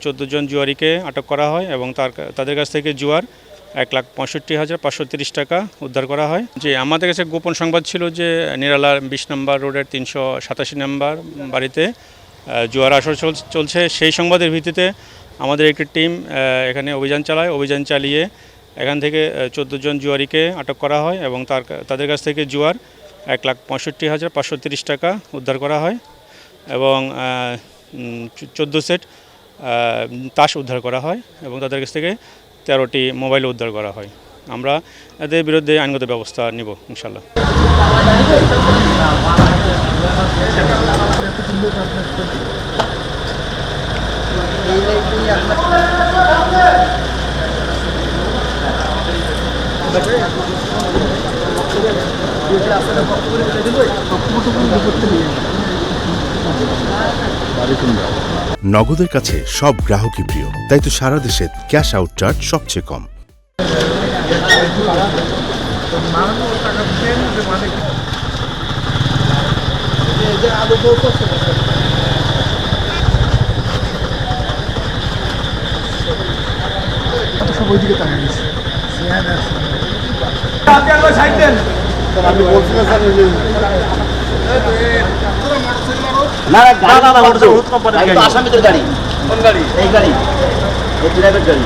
চোদ্দ জন জুয়ারিকে আটক করা হয় এবং তার তাদের কাছ থেকে জুয়ার এক লাখ পঁয়ষট্টি হাজার পাঁচশো তিরিশ টাকা উদ্ধার করা হয়। যে আমাদের কাছে গোপন সংবাদ ছিল যে নিরালা বিশ নম্বর রোডের তিনশো সাতাশি নম্বর বাড়িতে জুয়ার আসর চল- চলছে। সেই সংবাদের ভিত্তিতে আমাদের একটি টিম এখানে অভিযান চালায়। অভিযান চালিয়ে এখান থেকে চোদ্দ জন জুয়ারিকে আটক করা হয় এবং তার তাদের কাছ থেকে জুয়ার এক লাখ পঁয়ষট্টি হাজার পাঁচশো তিরিশ টাকা উদ্ধার করা হয়। এবং চোদ্দ সেট তাস উদ্ধার করা হয় এবং তাদের কাছ থেকে তেরোটি মোবাইল উদ্ধার করা হয়। আমরা এদের বিরুদ্ধে আইনগত ব্যবস্থা নিব ইনশাল্লাহ নগদের কাছে সব গ্রাহকই প্রিয়। তাই তো সারা দেশে ক্যাশ আউট চার্জ সবচেয়ে কম। সব ওইদিকে তাকিয়ে গেছে না না না না আসামিদের গাড়ি কোন গাড়ি এই গাড়ি এই ড্রাইভার গাড়ি